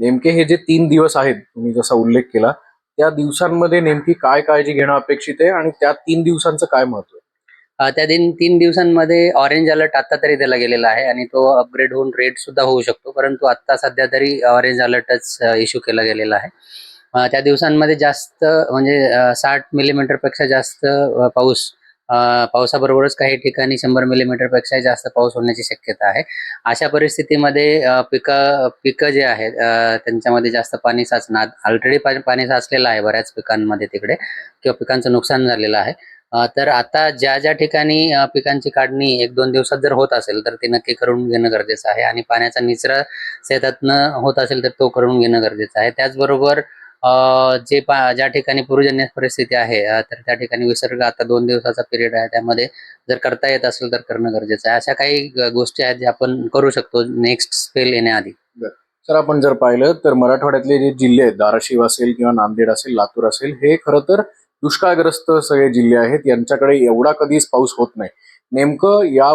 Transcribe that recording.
नेमके हे जे तीन दिवस आहेत तुम्ही जसा उल्लेख केला त्या दिवसांमध्ये नेमकी काय काळजी घेणं अपेक्षित आहे आणि त्या तीन दिवसांचं काय महत्त्व आहे? त्या दिन तीन दिवसांमध्ये ऑरेंज अलर्ट आता तरी दिला गेलेला आहे आणि तो अपग्रेड होऊन रेड सुद्धा होऊ शकतो परंतु आता सध्या तरी ऑरेंज अलर्टच इश्यू केला गेलेला आहे. त्या दिवसांमध्ये जास्त म्हणजे साठ मिलीमीटरपेक्षा जास्त पाऊस पावसाबरोबरच काही ठिकाणी शंभर मिलीमीटरपेक्षा जास्त पाऊस होण्याची शक्यता आहे. अशा परिस्थितीमध्ये पिकं पिकं जे आहेत त्यांच्यामध्ये जास्त पाणी साचणार ऑलरेडी पाणी साचलेलं आहे बऱ्याच पिकांमध्ये तिकडे किंवा पिकांचं नुकसान झालेलं आहे. तर आता ज्या ज्या ठिकाणी पिकांची काढणी एक दोन दिवसात जर होत असेल तर ती नक्की करून घेणं गरजेचं आहे. आणि पाण्याचा निचरा शेतातनं होत असेल तर तो करून घेणं गरजेचं आहे. त्याचबरोबर जे पा ज्या ठिकाणी पूर्वजन्य परिस्थिती आहे तर त्या ठिकाणी विसर्ग आता दोन दिवसाचा पिरियड आहे. त्यामध्ये जर करता येत असेल तर करणं गरजेचं आहे. अशा काही गोष्टी आहेत ज्या आपण करू शकतो नेक्स्ट स्पेल येण्याआधी. सर आपण जर पाहिलं तर मराठवाड्यातले जे जिल्हे आहेत धाराशिव असेल किंवा नांदेड असेल लातूर असेल हे खरं तर दुष्काळग्रस्त सगळे जिल्हे आहेत. यांच्याकडे एवढा कधीच पाऊस होत नाही. नेमकं या